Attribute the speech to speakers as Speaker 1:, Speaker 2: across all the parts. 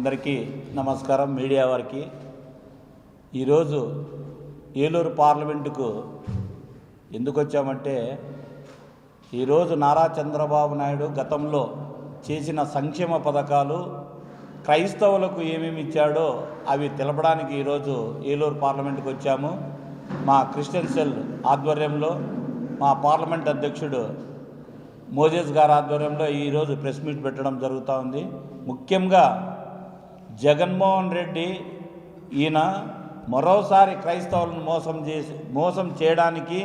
Speaker 1: అందరికీ నమస్కారం మీడియా వారికి. ఈరోజు ఏలూరు పార్లమెంటుకు ఎందుకు వచ్చామంటే ఈరోజు నారా చంద్రబాబు నాయుడు గతంలో చేసిన సంక్షేమ పథకాలు క్రైస్తవులకు ఏమేమి ఇచ్చాడో అవి తెలపడానికి ఈరోజు ఏలూరు పార్లమెంటుకు వచ్చాము. మా క్రిస్టియన్ సెల్ ఆధ్వర్యంలో మా పార్లమెంట్ అధ్యక్షుడు మోజేస్ గారి ఆధ్వర్యంలో ఈరోజు ప్రెస్ మీట్ పెట్టడం జరుగుతూ ఉంది. ముఖ్యంగా జగన్మోహన్ రెడ్డి ఈయన మరోసారి క్రైస్తవులను మోసం చేసి మోసం చేయడానికి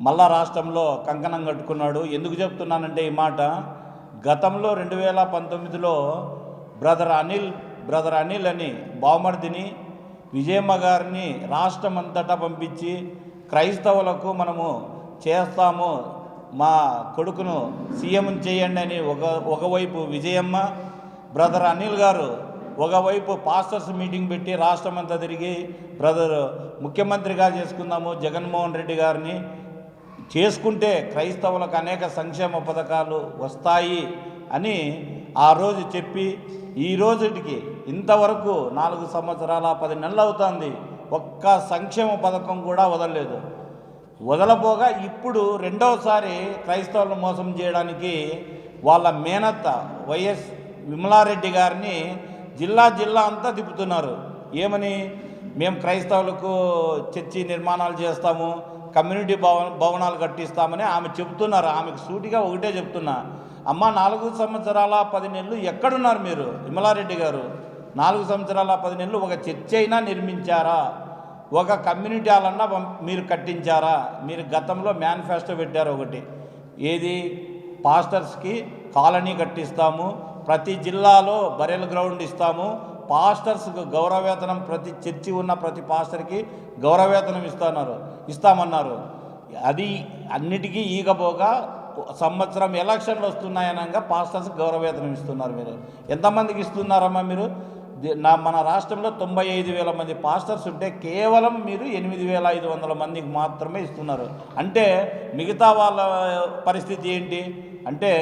Speaker 1: మళ్ళా రాష్ట్రంలో కంకణం కట్టుకున్నాడు. ఎందుకు చెప్తున్నానంటే ఈ మాట గతంలో రెండు వేల పంతొమ్మిదిలో బ్రదర్ అనిల్ బ్రదర్ అనిల్ అని బావమర్దిని విజయమ్మ గారిని రాష్ట్రం అంతటా పంపించి క్రైస్తవులకు మనము చేస్తాము మా కొడుకును సీఎం చేయండి అని ఒక ఒకవైపు విజయమ్మ బ్రదర్ అనిల్ గారు ఒకవైపు పాస్టర్స్ మీటింగ్ పెట్టి రాష్ట్రం అంతా తిరిగి బ్రదర్ ముఖ్యమంత్రిగా చేసుకుందాము జగన్మోహన్ రెడ్డి గారిని చేసుకుంటే క్రైస్తవులకు అనేక సంక్షేమ పథకాలు వస్తాయి అని ఆ రోజు చెప్పి ఈ రోజుటికి ఇంతవరకు నాలుగు సంవత్సరాల పది నెలలు అవుతుంది. ఒక్క సంక్షేమ పథకం కూడా వదలలేదు. వదలపోగా ఇప్పుడు రెండవసారి క్రైస్తవులను మోసం చేయడానికి వాళ్ళ మేనత్త వైఎస్ విమలారెడ్డి గారిని జిల్లా జిల్లా అంతా తిప్పుతున్నారు. ఏమని? మేము క్రైస్తవులకు చర్చి నిర్మాణాలు చేస్తాము కమ్యూనిటీ భవన భవనాలు కట్టిస్తామని ఆమె చెప్తున్నారు ఆమెకు సూటిగా ఒకటే చెప్తున్నా. అమ్మ నాలుగు సంవత్సరాల పది నెలలు ఎక్కడున్నారు మీరు? విమలారెడ్డి గారు నాలుగు సంవత్సరాల పది నెలలు ఒక చర్చి అయినా నిర్మించారా? ఒక కమ్యూనిటీ హాలన్నా మీరు కట్టించారా? మీరు గతంలో మేనిఫెస్టో పెట్టారు ఒకటి. ఏది? పాస్టర్స్కి కాలనీ కట్టిస్తాము ప్రతి జిల్లాలో బరెల్ గ్రౌండ్ ఇస్తాము. పాస్టర్స్కు గౌరవవేతనం ప్రతి చర్చి ఉన్న ప్రతి పాస్టర్కి గౌరవవేతనం ఇస్తున్నారు. ఇస్తామన్నారు. అది అన్నిటికీ ఈగపోగా సంవత్సరం ఎలక్షన్లు వస్తున్నాయనగా పాస్టర్స్ గౌరవవేతనం ఇస్తున్నారు మీరు ఎంతమందికి ఇస్తున్నారమ్మా మీరు? నా మన రాష్ట్రంలో తొంభై ఐదు వేల మంది పాస్టర్స్ ఉంటే కేవలం మీరు ఎనిమిది వేల ఐదు వందల మందికి మాత్రమే ఇస్తున్నారు. అంటే మిగతా వాళ్ళ పరిస్థితి ఏంటి? అంటే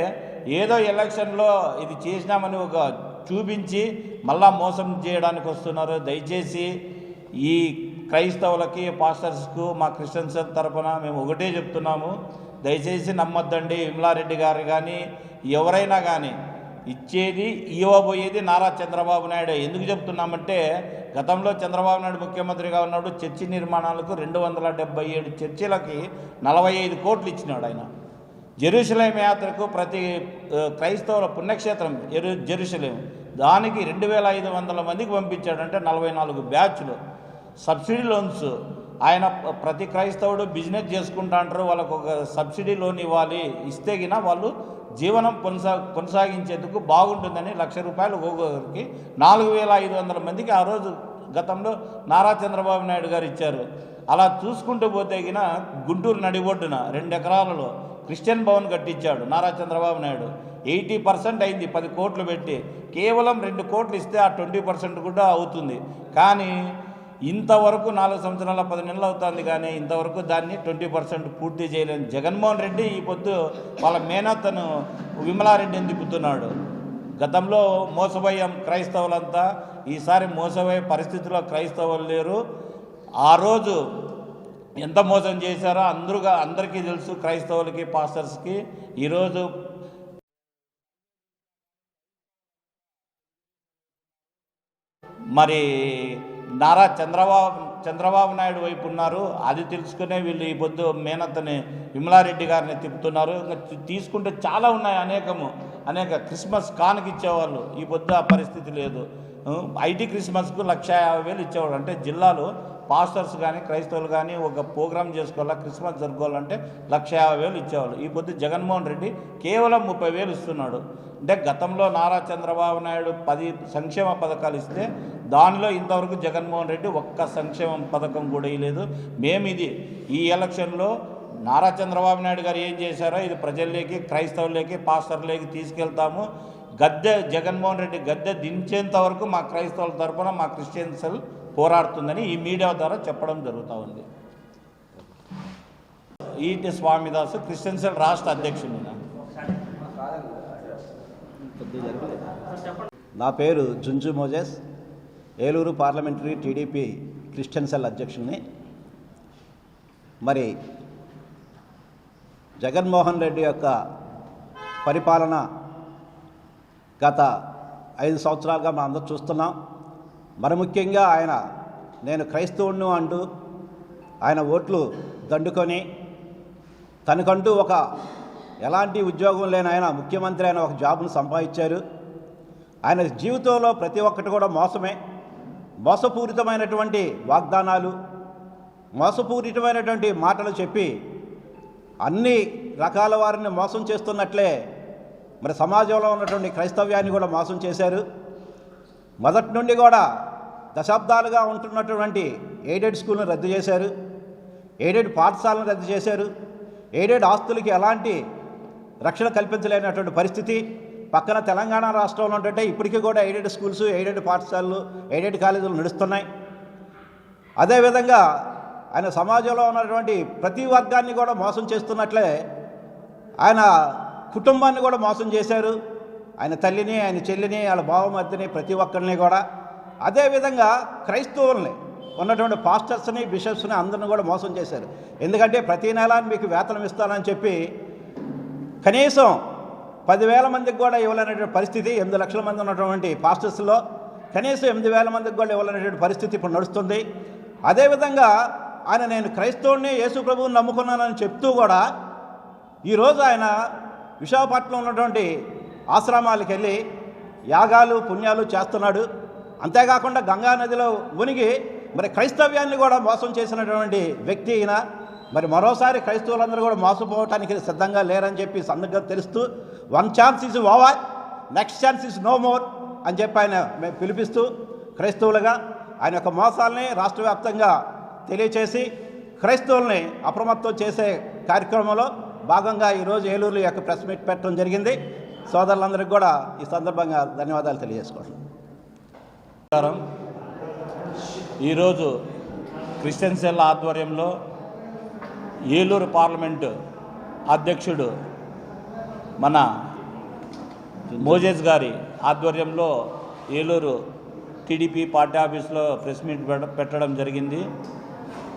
Speaker 1: ఏదో ఎలక్షన్లో ఇది చేసినామని ఒక చూపించి మళ్ళా మోసం చేయడానికి వస్తున్నారు. దయచేసి ఈ క్రైస్తవులకి పాస్టర్స్కు మా క్రిస్టియన్స్ తరఫున మేము ఒకటే చెప్తున్నాము. దయచేసి నమ్మొద్దండి. విమలారెడ్డి గారు కానీ ఎవరైనా కానీ ఇచ్చేది ఇవ్వబోయేది నారా చంద్రబాబు నాయుడు. ఎందుకు చెప్తున్నామంటే గతంలో చంద్రబాబు నాయుడు ముఖ్యమంత్రిగా ఉన్నప్పుడు చర్చి నిర్మాణాలకు రెండు వందల డెబ్బై ఏడు చర్చిలకి నలభై ఐదు కోట్లు ఇచ్చినాడు ఆయన. జెరూసలేం యాత్రకు ప్రతి క్రైస్తవుల పుణ్యక్షేత్రం జెరు జెరూసలేం దానికి రెండు వేల ఐదు వందల మందికి పంపించాడంటే నలభై నాలుగు బ్యాచ్లు. Subsidy loans. ఆయన ప్రతి క్రైస్తవుడు బిజినెస్ చేసుకుంటా అంటారు వాళ్ళకు ఒక సబ్సిడీ లోన్ ఇవ్వాలి. ఇస్తే గిన వాళ్ళు జీవనం కొనసా కొనసాగించేందుకు బాగుంటుందని లక్ష రూపాయలు ఒక్కొక్కరికి నాలుగు వేల ఐదు వందల మందికి ఆ రోజు గతంలో నారా చంద్రబాబు నాయుడు గారు ఇచ్చారు. అలా చూసుకుంటూ పోతే గిన గుంటూరు నడిబొడ్డున రెండు ఎకరాలలో క్రిస్టియన్ భవన్ కట్టించాడు నారా చంద్రబాబు నాయుడు. ఎయిటీ పర్సెంట్ అయింది పది కోట్లు పెట్టి. కేవలం రెండు కోట్లు ఇస్తే ఆ ట్వంటీ పర్సెంట్ కూడా అవుతుంది. కానీ ఇంతవరకు నాలుగు సంవత్సరాల పది నెలలు అవుతుంది కానీ ఇంతవరకు దాన్ని ట్వంటీ పర్సెంట్ పూర్తి చేయలేని జగన్మోహన్ రెడ్డి ఈ పొద్దు వాళ్ళ మేనత్తను విమలారెడ్డిని తిప్పుతున్నాడు. గతంలో మోసపోయాం క్రైస్తవులంతా. ఈసారి మోసపోయే పరిస్థితిలో క్రైస్తవులు లేరు. ఆ రోజు ఎంత మోసం చేశారో అందరుగా అందరికీ తెలుసు క్రైస్తవులకి పాస్టర్స్కి. ఈరోజు మరి నారా చంద్రబాబు చంద్రబాబు నాయుడు వైపు ఉన్నారు. అది తెలుసుకునే వీళ్ళు ఈ పొద్దు మేనత్తని విమలారెడ్డి గారిని తిప్పుతున్నారు. ఇంకా తీసుకుంటే చాలా ఉన్నాయి అనేకము. అనేక క్రిస్మస్ కానుక ఇచ్చేవాళ్ళు. ఈ పొద్దు ఆ పరిస్థితి లేదు. ఐటీ క్రిస్మస్కు లక్ష యాభై వేలు ఇచ్చేవాడు అంటే జిల్లాలో పాస్టర్స్ కానీ క్రైస్తవులు కానీ ఒక ప్రోగ్రామ్ చేసుకోవాలా క్రిస్మస్ జరుపుకోవాలంటే లక్ష యాభై వేలు ఇచ్చేవాళ్ళు. ఈ పొద్దు జగన్మోహన్ రెడ్డి కేవలం ముప్పై వేలు ఇస్తున్నాడు. అంటే గతంలో నారా చంద్రబాబు నాయుడు పది సంక్షేమ పథకాలు ఇస్తే దానిలో ఇంతవరకు జగన్మోహన్ రెడ్డి ఒక్క సంక్షేమ పథకం కూడా ఇవ్వలేదు మేము ఇది ఈ ఎలక్షన్లో నారా చంద్రబాబు నాయుడు గారు ఏం చేశారో ఇది ప్రజల్లోకి క్రైస్తవులకి పాస్టర్లకి తీసుకెళ్తాము. గద్దె జగన్మోహన్ రెడ్డి గద్దె దించేంత వరకు మా క్రైస్తవుల తరపున మా క్రిస్టియన్ సెల్ పోరాడుతుందని ఈ మీడియా ద్వారా చెప్పడం జరుగుతూ ఉంది. ఈటి స్వామిదాసు క్రిస్టియన్ సెల్ రాష్ట్ర అధ్యక్షుడు.
Speaker 2: నా పేరు Junju Moses Eluru parliamentary TDP Christian cell అధ్యక్షుడిని. మరి జగన్మోహన్ రెడ్డి యొక్క పరిపాలన గత ఐదు సంవత్సరాలుగా మనం అందరూ చూస్తున్నాం. మరి ముఖ్యంగా ఆయన నేను క్రైస్తవుణ్ణి అంటూ ఆయన ఓట్లు దండుకొని తనకంటూ ఒక ఎలాంటి ఉద్యోగం లేని ఆయన ముఖ్యమంత్రి అయిన ఒక జాబ్ను సంపాదించారు. ఆయన జీవితంలో ప్రతి ఒక్కటి కూడా మోసమే. మోసపూరితమైనటువంటి వాగ్దానాలు మోసపూరితమైనటువంటి మాటలు చెప్పి అన్ని రకాల వారిని మోసం చేస్తున్నట్లే మరి సమాజంలో ఉన్నటువంటి క్రైస్తవ్యాన్ని కూడా మోసం చేశారు. మొదటి నుండి కూడా దశాబ్దాలుగా ఉంటున్నటువంటి ఎయిడెడ్ స్కూల్ను రద్దు చేశారు. ఎయిడెడ్ పాఠశాలను రద్దు చేశారు. ఎయిడెడ్ ఆస్తులకి ఎలాంటి రక్షణ కల్పించలేనటువంటి పరిస్థితి. పక్కన తెలంగాణ రాష్ట్రంలో ఉంటుంటే ఇప్పటికీ కూడా ఎయిడెడ్ స్కూల్స్ ఎయిడెడ్ పాఠశాలలు ఎయిడెడ్ కాలేజీలు నడుస్తున్నాయి. అదేవిధంగా ఆయన సమాజంలో ఉన్నటువంటి ప్రతి వర్గాన్ని కూడా మోసం చేస్తున్నట్లే ఆయన కుటుంబాన్ని కూడా మోసం చేశారు. ఆయన తల్లిని ఆయన చెల్లిని వాళ్ళ బావమర్దిని ప్రతి ఒక్కరిని కూడా. అదేవిధంగా క్రైస్తవుల్ని ఉన్నటువంటి పాస్టర్స్ని బిషప్స్ని అందరిని కూడా మోసం చేశారు. ఎందుకంటే ప్రతి నెల మీకు వేతనం ఇస్తానని చెప్పి కనీసం పదివేల మందికి కూడా ఇవ్వలేనటువంటి పరిస్థితి ఎనిమిది లక్షల మంది ఉన్నటువంటి పాస్టర్స్లో. కనీసం ఎనిమిది వేల మందికి కూడా ఇవ్వలేనటువంటి పరిస్థితి ఇప్పుడు నడుస్తుంది. అదేవిధంగా ఆయన నేను క్రైస్తవుని యేసు ప్రభువుని నమ్ముకున్నానని చెప్తూ కూడా ఈరోజు ఆయన విశాఖపట్నంలో ఉన్నటువంటి ఆశ్రమాలకు వెళ్ళి యాగాలు పుణ్యాలు చేస్తున్నాడు. అంతేకాకుండా గంగా నదిలో మునిగి మరి క్రైస్తవ్యాన్ని కూడా మోసం చేసినటువంటి వ్యక్తి ఈయన. మరి మరోసారి క్రైస్తవులందరూ కూడా మోసపోవటానికి సిద్ధంగా లేరని చెప్పి సందర్భంగా తెలుస్తూ one chance is over next chance is no more అని చెప్పి ఆయన మేము పిలిపిస్తూ క్రైస్తవులుగా ఆయన యొక్క మోసాలని రాష్ట్ర వ్యాప్తంగా తెలియచేసి క్రైస్తవుల్ని అప్రమత్తం చేసే కార్యక్రమంలో భాగంగా ఈరోజు ఏలూరు యొక్క ప్రెస్ మీట్ పెట్టడం జరిగింది. సోదరులందరికీ కూడా ఈ సందర్భంగా ధన్యవాదాలు
Speaker 1: తెలియజేసుకోవడం. ఈరోజు క్రిస్టియన్ సెల్ ఆధ్వర్యంలో ఏలూరు పార్లమెంటు అధ్యక్షుడు మన మోజేస్ గారి ఆధ్వర్యంలో ఏలూరు టీడీపీ పార్టీ ఆఫీస్లో ప్రెస్ మీట్ పెట్టడం జరిగింది.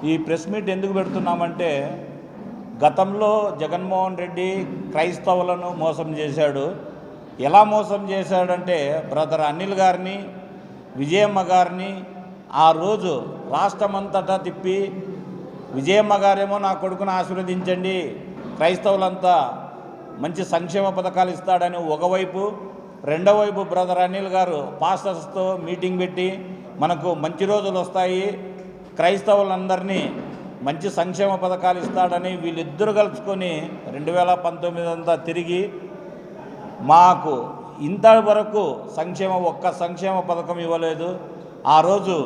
Speaker 1: ఈ ప్రెస్ మీట్ ఎందుకు పెడుతున్నామంటే గతంలో జగన్మోహన్ రెడ్డి క్రైస్తవులను మోసం చేశాడు. ఎలా మోసం చేశాడంటే బ్రదర్ అనిల్ గారిని విజయమ్మ గారిని ఆ రోజు రాష్ట్రమంతటా తిప్పి విజయమ్మ గారేమో నా కొడుకును ఆశీర్వదించండి క్రైస్తవులంతా మంచి సంక్షేమ పథకాలు ఇస్తాడని ఒకవైపు రెండో వైపు బ్రదర్ అనిల్ గారు పాస్టర్స్తో మీటింగ్ పెట్టి మనకు మంచి రోజులు వస్తాయి క్రైస్తవులందరినీ మంచి సంక్షేమ పథకాలు ఇస్తాడని వీళ్ళిద్దరు కలుసుకొని రెండు వేల పంతొమ్మిది అంతా తిరిగి మాకు ఇంతవరకు సంక్షేమ ఒక్క సంక్షేమ పథకం ఇవ్వలేదు. ఆ రోజు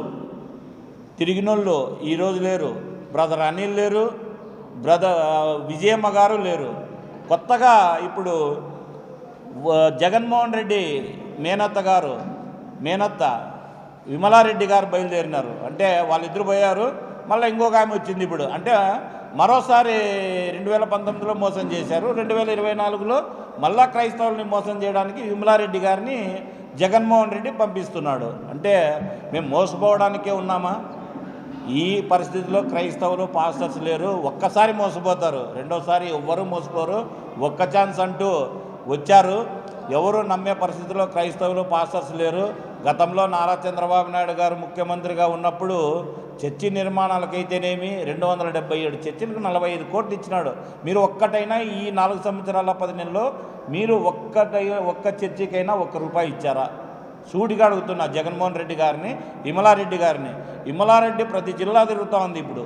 Speaker 1: తిరిగినోళ్ళు ఈరోజు లేరు. బ్రదర్ అనిల్ లేరు బ్రదర్ విజయమ్మ గారు లేరు. కొత్తగా ఇప్పుడు జగన్మోహన్ రెడ్డి మేనత్త గారు మేనత్త విమలారెడ్డి గారు బయలుదేరినారు. అంటే వాళ్ళిద్దరు పోయారు. మళ్ళీ ఇంకొక ఆమె వచ్చింది ఇప్పుడు. అంటే మరోసారి రెండు వేల పంతొమ్మిదిలో మోసం చేశారు. రెండు వేల ఇరవై నాలుగులో మళ్ళా క్రైస్తవుల్ని మోసం చేయడానికి విమలారెడ్డి గారిని జగన్మోహన్ రెడ్డి పంపిస్తున్నాడు. అంటే మేము మోసపోవడానికే ఉన్నామా? ఈ పరిస్థితిలో క్రైస్తవులు పాస్టర్స్ లేరు. ఒక్కసారి మోసపోతారు. రెండోసారి ఎవ్వరూ మోసపోరు. ఒక్క ఛాన్స్ అంటూ వచ్చారు. ఎవరు నమ్మే పరిస్థితిలో క్రైస్తవులు పాస్టర్స్ లేరు. గతంలో నారా చంద్రబాబు నాయుడు గారు ముఖ్యమంత్రిగా ఉన్నప్పుడు చర్చి నిర్మాణాలకైతేనేమి రెండు వందల డెబ్బై ఏడు చర్చిలకు నలభై ఐదు కోట్లు ఇచ్చినాడు. మీరు ఒక్కటైనా ఈ నాలుగు సంవత్సరాల పది నెలల్లో మీరు ఒక్కటై ఒక్క చర్చికైనా ఒక్క రూపాయి ఇచ్చారా? సూటిగా అడుగుతున్నా జగన్మోహన్ రెడ్డి గారిని విమలారెడ్డి గారిని. విమలారెడ్డి ప్రతి జిల్లా తిరుగుతూ ఉంది ఇప్పుడు.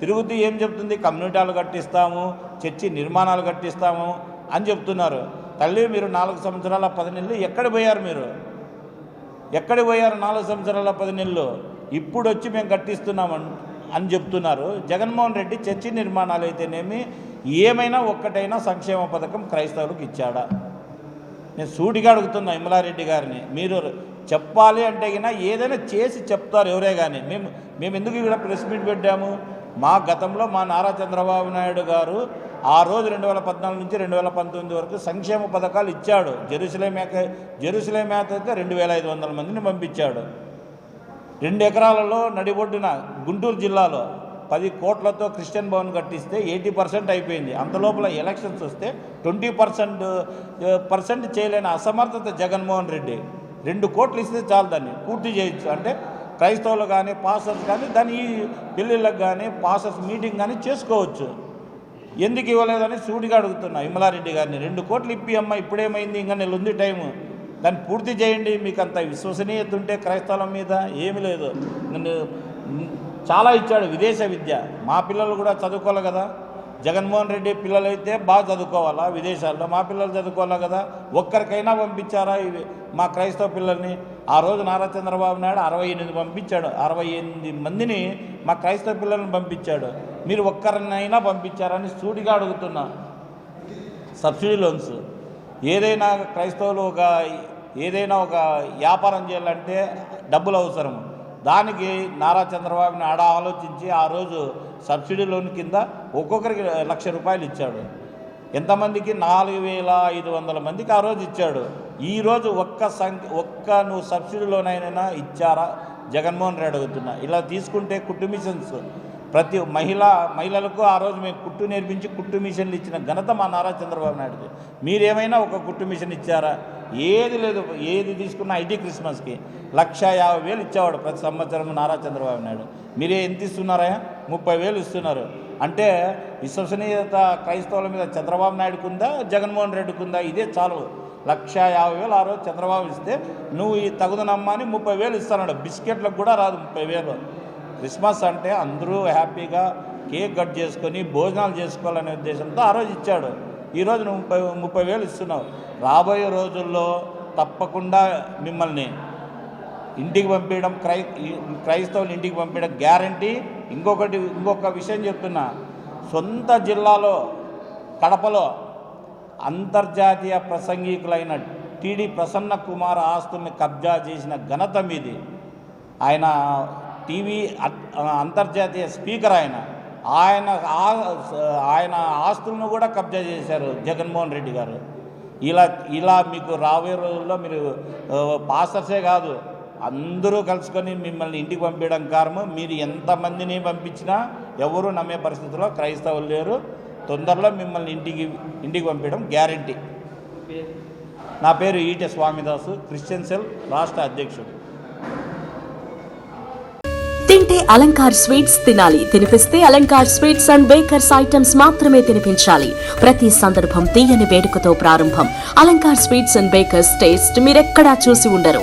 Speaker 1: తిరుగుతూ ఏం చెప్తుంది? కమ్యూనిటీలు కట్టిస్తాము చర్చి నిర్మాణాలు కట్టిస్తాము అని చెప్తున్నారు. తల్లి మీరు నాలుగు సంవత్సరాల పది నెలలు ఎక్కడ పోయారు మీరు? ఎక్కడికి పోయారు నాలుగు సంవత్సరాల పది నెలలు ఇప్పుడు వచ్చి మేము కట్టిస్తున్నాం అని చెప్తున్నారు. జగన్మోహన్ రెడ్డి చర్చి నిర్మాణాలు అయితేనేమి ఏమైనా ఒక్కటైనా సంక్షేమ పథకం క్రైస్తవులకు ఇచ్చాడా? నేను సూటిగా అడుగుతున్నా ఇమలారెడ్డి గారిని. మీరు చెప్పాలి అంటే గినా ఏదైనా చేసి చెప్తారు ఎవరే కానీ మేము మేము ఎందుకు ఇక్కడ ప్రెస్ మీట్ పెట్టాము? మా గతంలో మా నారా చంద్రబాబు నాయుడు గారు ఆ రోజు రెండు వేల పద్నాలుగు నుంచి రెండు వేల పంతొమ్మిది వరకు సంక్షేమ పథకాలు ఇచ్చాడు. జెరూసలేం మేక జెరూసలేం మేత అయితే రెండు వేల ఐదు వందల మందిని పంపించాడు. రెండు ఎకరాలలో నడిబొడ్డున గుంటూరు జిల్లాలో పది కోట్లతో క్రిస్టియన్ భవన్ కట్టిస్తే ఎయిటీ పర్సెంట్ అయిపోయింది. అంత లోపల ఎలక్షన్స్ వస్తే ట్వంటీ పర్సెంట్ పర్సెంట్ చేయలేని అసమర్థత జగన్మోహన్ రెడ్డి. రెండు కోట్లు ఇస్తే చాలు దాన్ని పూర్తి చేయొచ్చు. అంటే క్రైస్తవులు కానీ పాస్టర్స్ కానీ దాని ఈ పెళ్ళిళ్ళకి కానీ పాస్టర్స్ మీటింగ్ కానీ చేసుకోవచ్చు. ఎందుకు ఇవ్వలేదని సూటిగా అడుగుతున్నా. విమలారెడ్డి గారిని రెండు కోట్లు ఇప్పి అమ్మ ఇప్పుడేమైంది? ఇంకా నెల ఉంది టైము. దాన్ని పూర్తి చేయండి మీకు అంత విశ్వసనీయత ఉంటే క్రైస్తవం మీద ఏమీ లేదు. నన్ను చాలా ఇచ్చాడు విదేశ విద్య. మా పిల్లలు కూడా చదువుకోవాలి కదా. జగన్మోహన్ రెడ్డి పిల్లలు అయితే బాగా చదువుకోవాలా విదేశాల్లో? మా పిల్లలు చదువుకోవాలా కదా? ఒక్కరికైనా పంపించారా ఇవి మా క్రైస్తవ పిల్లల్ని? ఆ రోజు నారా చంద్రబాబు నాయుడు అరవై ఎనిమిది పంపించాడు. అరవై ఎనిమిది మందిని మా క్రైస్తవ పిల్లల్ని పంపించాడు. మీరు ఒక్కరినైనా పంపించారని సూటిగా అడుగుతున్నా. Subsidy loans. ఏదైనా క్రైస్తవులు ఒక ఏదైనా ఒక వ్యాపారం చేయాలంటే డబ్బులు అవసరం. దానికి నారా చంద్రబాబుని ఆడ ఆలోచించి ఆ రోజు సబ్సిడీ లోన్ కింద ఒక్కొక్కరికి లక్ష రూపాయలు ఇచ్చాడు. ఎంతమందికి? నాలుగు వేల ఐదు వందల మందికి ఆ రోజు ఇచ్చాడు. ఈరోజు ఒక్క సంఖ్య ఒక్క నువ్వు సబ్సిడీ లోన్ అయినా ఇచ్చారా? జగన్మోహన్ రెడ్డి అడుగుతున్నా. ఇలా తీసుకుంటే కుట్టు మిషన్స్. ప్రతి మహిళ మహిళలకు ఆ రోజు మేము కుట్టు నేర్పించి కుట్టు మిషన్లు ఇచ్చిన ఘనత మా నారా చంద్రబాబు నాయుడుది. మీరేమైనా ఒక కుట్టు మిషన్ ఇచ్చారా? ఏది లేదు. ఏది తీసుకున్న ఐటీ క్రిస్మస్కి లక్ష యాభై వేలు ఇచ్చేవాడు ప్రతి సంవత్సరం నారా చంద్రబాబు నాయుడు. మీరే ఎంత ఇస్తున్నారా ముప్పై వేలు ఇస్తున్నారు. అంటే విశ్వసనీయత క్రైస్తవుల మీద చంద్రబాబు నాయుడుకుందా జగన్మోహన్ రెడ్డికి ఉందా ఇదే చాలు. లక్ష యాభై వేలు ఆ రోజు చంద్రబాబు ఇస్తే నువ్వు ఈ తగుదనమ్మా అని ముప్పై వేలు ఇస్తాడు బిస్కెట్లకు కూడా రాదు ముప్పై వేలు. క్రిస్మస్ అంటే అందరూ హ్యాపీగా కేక్ కట్ చేసుకొని భోజనాలు చేసుకోవాలనే ఉద్దేశంతో ఆ రోజు ఇచ్చాడు. ఈరోజు నువ్వు ముప్పై ముప్పై వేలు ఇస్తున్నావు. రాబోయే రోజుల్లో తప్పకుండా మిమ్మల్ని ఇంటికి పంపించడం క్రై క్రైస్తవులు ఇంటికి పంపించడం గ్యారంటీ. ఇంకొకటి ఇంకొక విషయం చెప్తున్నా. సొంత జిల్లాలో కడపలో అంతర్జాతీయ ప్రసంగికులైన టిడి ప్రసన్న కుమార్ ఆస్తుల్ని కబ్జా చేసిన ఘనత మీది. ఆయన టీవీ అంతర్జాతీయ స్పీకర్ ఆయన. ఆయన ఆయన ఆస్తులను కూడా కబ్జా చేశారు జగన్మోహన్ రెడ్డి గారు. ఇలా ఇలా మీకు రాబోయే రోజుల్లో మీరు పాస్టర్సే కాదు అందరూ కలుసుకొని మిమ్మల్ని ఇంటికి పంపించడం కారణం మీరు ఎంతమందిని పంపించినా ఎవరు నమ్మే పరిస్థితిలో క్రైస్తవులు లేరు. తొందరలో మిమ్మల్ని ఇంటికి ఇంటికి పంపించడం గ్యారంటీ. నా పేరు ఈటె స్వామిదాసు క్రిస్టియన్ సెల్ రాష్ట్ర అధ్యక్షుడు.
Speaker 3: తింటే అలంకార్ స్వీట్స్ తినాలి తినిపిస్తే Alankar sweets and bakers items మాత్రమే తినిపించాలి. ప్రతి సందర్భం తీయని వేడుకతో ప్రారంభం. Alankar sweets and bakers taste మీరెక్కడా చూసి ఉండరు.